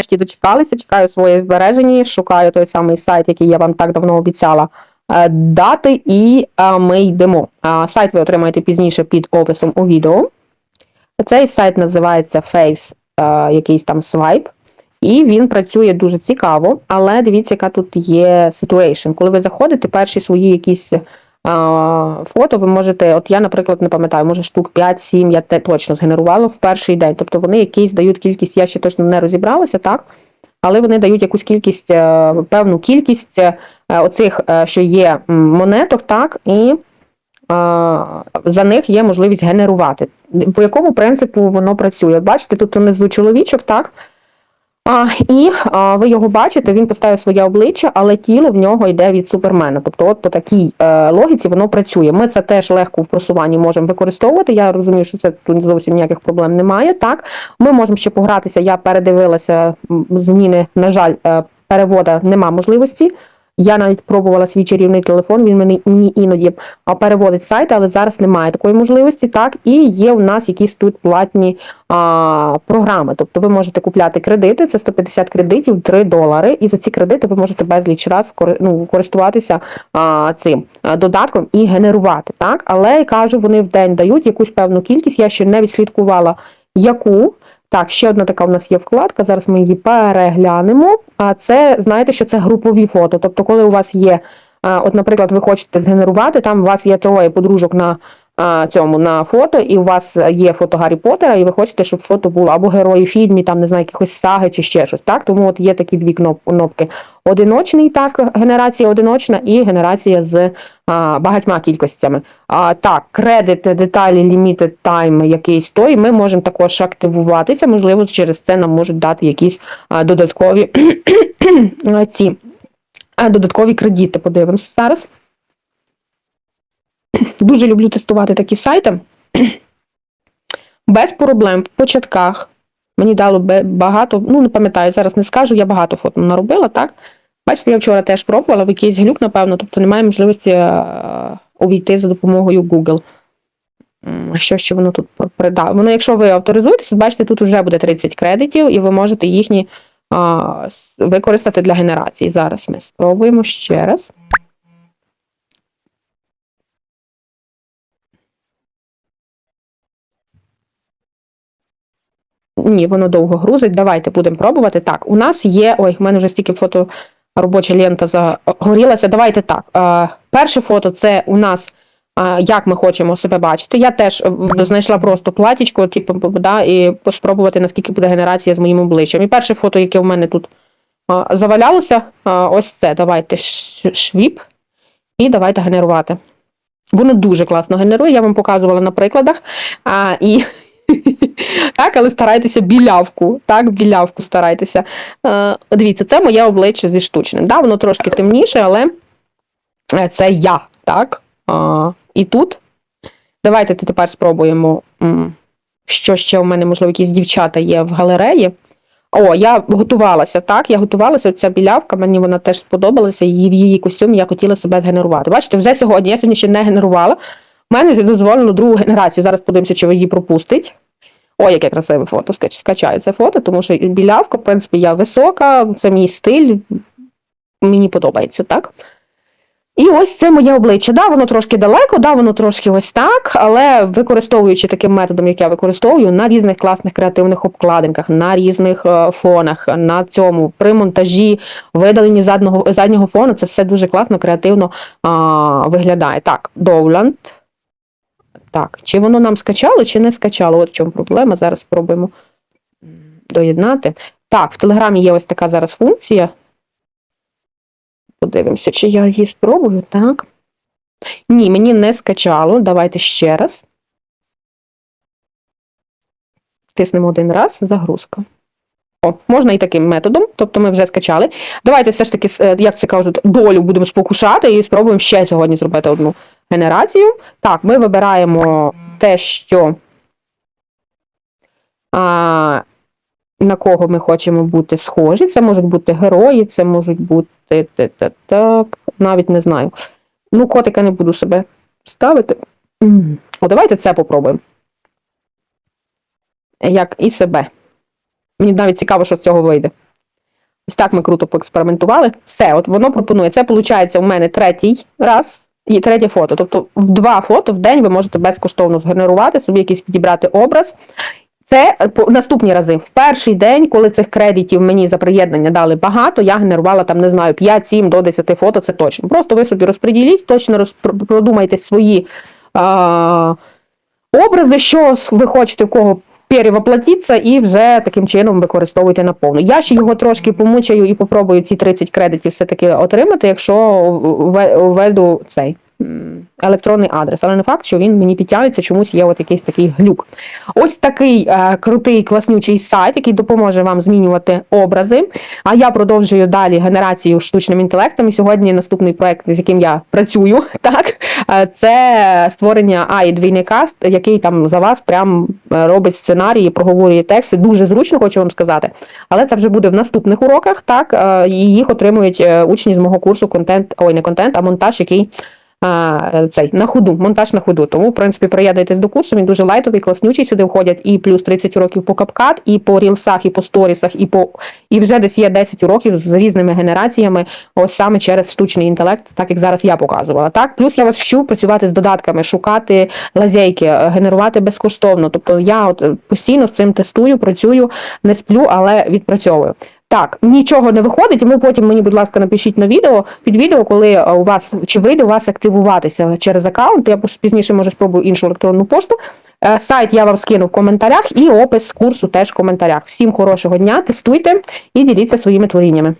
нарешті дочекалися, чекаю своє збереження, шукаю той самий сайт, який я вам так давно обіцяла е, дати, і е, ми йдемо. А, Сайт ви отримаєте пізніше під описом у відео. Цей сайт називається Face, е, якийсь там свайп. І він працює дуже цікаво, але дивіться, яка тут є situation. Коли ви заходите, перші свої якісь фото, ви можете, от я, наприклад, не пам'ятаю, може штук 5-7 я те точно згенерувала в перший день. Тобто вони якісь дають кількість, я ще точно не розібралася, так? Але вони дають якусь кількість, е, певну кількість е, оцих, е, що є монеток, так, і за них є можливість генерувати. По якому принципу воно працює? Бачите, тут внизу чоловічок, так? А, і а, ви його бачите, він поставив своє обличчя, але тіло в нього йде від супермена. Тобто, от по такій е, логіці воно працює. Ми це теж легко в просуванні можемо використовувати. Я розумію, що це тут зовсім ніяких проблем немає. Так, ми можемо ще погратися. Я передивилася зміни. На жаль, е, перевода нема можливості. Я навіть пробувала свій чарівний телефон, він мені, мені іноді переводить сайт, але зараз немає такої можливості. Так, і є у нас якісь тут платні а, програми. Тобто ви можете купляти кредити, це 150 кредитів, 3 долари. І за ці кредити ви можете безліч раз ну, користуватися а, цим додатком і генерувати. Так, але кажу, вони в день дають якусь певну кількість. Я ще не відслідкувала яку. Так, ще одна така у нас є вкладка. Зараз ми її переглянемо. А це знаєте, що це групові фото. Тобто, коли у вас є, от, наприклад, ви хочете згенерувати, там у вас є троє подружок на цьому на фото, і у вас є фото Гаррі Поттера, і ви хочете, щоб фото було або герої фільмі, там не знаю, якихось саги чи ще щось. Так, тому от є такі дві кнопки: одиночний, так, генерація одиночна і генерація з а, багатьма кількостями. А, так, кредит, деталі, limited time якийсь той, ми можемо також активуватися. Можливо, через це нам можуть дати якісь а, додаткові ці додаткові кредити. Подивимося зараз. Дуже люблю тестувати такі сайти. Без проблем в початках. Мені дало багато, ну не пам'ятаю, зараз не скажу, я багато фото наробила, так? Бачите, я вчора теж пробувала в якийсь глюк, напевно, тобто немає можливості е, увійти за допомогою Google. Що ще воно тут придає? Воно, якщо ви авторизуєтесь, бачите, тут вже буде 30 кредитів, і ви можете їхні а, використати для генерації. Зараз ми спробуємо ще раз. Ні, воно довго грузить. Давайте будемо пробувати. Так, у нас є. Ой, в мене вже стільки фото робоча лента загорілася. Давайте так. Е, перше фото це у нас. е, Як ми хочемо себе бачити. Я теж е, знайшла просто платічко, типу, да, і спробувати, наскільки буде генерація з моїм обличчям. І перше фото, яке в мене тут завалялося, ось це. Давайте швіп. І давайте генерувати. Воно дуже класно генерує, я вам показувала на прикладах. А, і так, але старайтеся білявку. Так, білявку старайтеся. Е, дивіться, це моє обличчя зі штучним. Да, воно трошки темніше, але е, це я. Так. А, і тут. Давайте тепер спробуємо, що ще у мене, можливо, якісь дівчата є в галереї. О, я готувалася, так, я готувалася, ця білявка, мені вона теж сподобалася, і в її костюмі я хотіла себе згенерувати. Бачите, вже сьогодні, я сьогодні ще не генерувала. Мене дозволено другу генерацію. Зараз подивимося, чи її пропустить. Ой, яке красиве фото. Скач- Скачаю це фото, тому що білявка, в принципі, я висока, це мій стиль, мені подобається, так? І ось це моє обличчя. Да, воно трошки далеко, да, воно трошки ось так, але використовуючи таким методом, як я використовую, на різних класних креативних обкладинках, на різних е, фонах, на цьому, при монтажі, видаленні заднього, заднього фону, це все дуже класно, креативно а, виглядає. Так, Довланд. Так, чи воно нам скачало, чи не скачало? От в чому проблема. Зараз спробуємо доєднати. Так, в Телеграмі є ось така зараз функція. Подивимося, чи я її спробую. Так. Ні, мені не скачало. Давайте ще раз. Тиснемо один раз, загрузка. О, можна і таким методом, тобто ми вже скачали. Давайте все ж таки, е, як це кажуть, долю будемо спокушати і спробуємо ще сьогодні зробити одну генерацію. Так, ми вибираємо те, що а, на кого ми хочемо бути схожі. Це можуть бути герої, це можуть бути так, навіть не знаю. Ну, котика не буду себе ставити. О, давайте це попробуємо. Як і себе. Мені навіть цікаво, що з цього вийде. Ось так ми круто поекспериментували. Все, от воно пропонує. Це виходить у мене третій раз і третє фото. Тобто в два фото в день ви можете безкоштовно згенерувати, собі якийсь підібрати образ. Це е, наступні рази. В перший день, коли цих кредитів мені за приєднання дали багато, я генерувала там, не знаю, 5, 7 до 10 фото, це точно. Просто ви собі розподіліть, точно продумайте свої а, образи, що ви хочете, в кого перевоплотіться, і вже таким чином використовуйте наповну. Я ще його трошки помучаю і попробую ці 30 кредитів все-таки отримати, якщо вве- введу цей електронний адрес. Але не факт, що він мені підтягнеться, чомусь є от якийсь такий глюк. Ось такий е, крутий класнючий сайт, який допоможе вам змінювати образи. А я продовжую далі генерацію штучним інтелектом. І сьогодні наступний проект, з яким я працюю, так е, це створення AI двійника, який там за вас прям е, робить сценарії, проговорює тексти. Дуже зручно, хочу вам сказати. Але це вже буде в наступних уроках. Так е, і їх отримують учні з мого курсу контент, ой, не контент, а монтаж, який цей на ходу, монтаж на ходу. Тому, в принципі, приєднуйтесь до курсу. Він дуже лайтовий, класнючий. Сюди входять і плюс 30 уроків по капкат, і по рілсах, і по сторісах, і по і вже десь є 10 уроків з різними генераціями, ось саме через штучний інтелект, так як зараз я показувала. Так, плюс я вас вчу працювати з додатками, шукати лазейки, е, генерувати безкоштовно. Тобто я от е, постійно з цим тестую, працюю, не сплю, але відпрацьовую. Так, нічого не виходить, і ви потім мені, будь ласка, напишіть на відео під відео, коли е, у вас чи вийде у вас активуватися через аккаунт. Я пізніше може спробую іншу електронну пошту. Е, Сайт я вам скину в коментарях і опис курсу теж в коментарях. Всім хорошого дня, тестуйте і діліться своїми творіннями.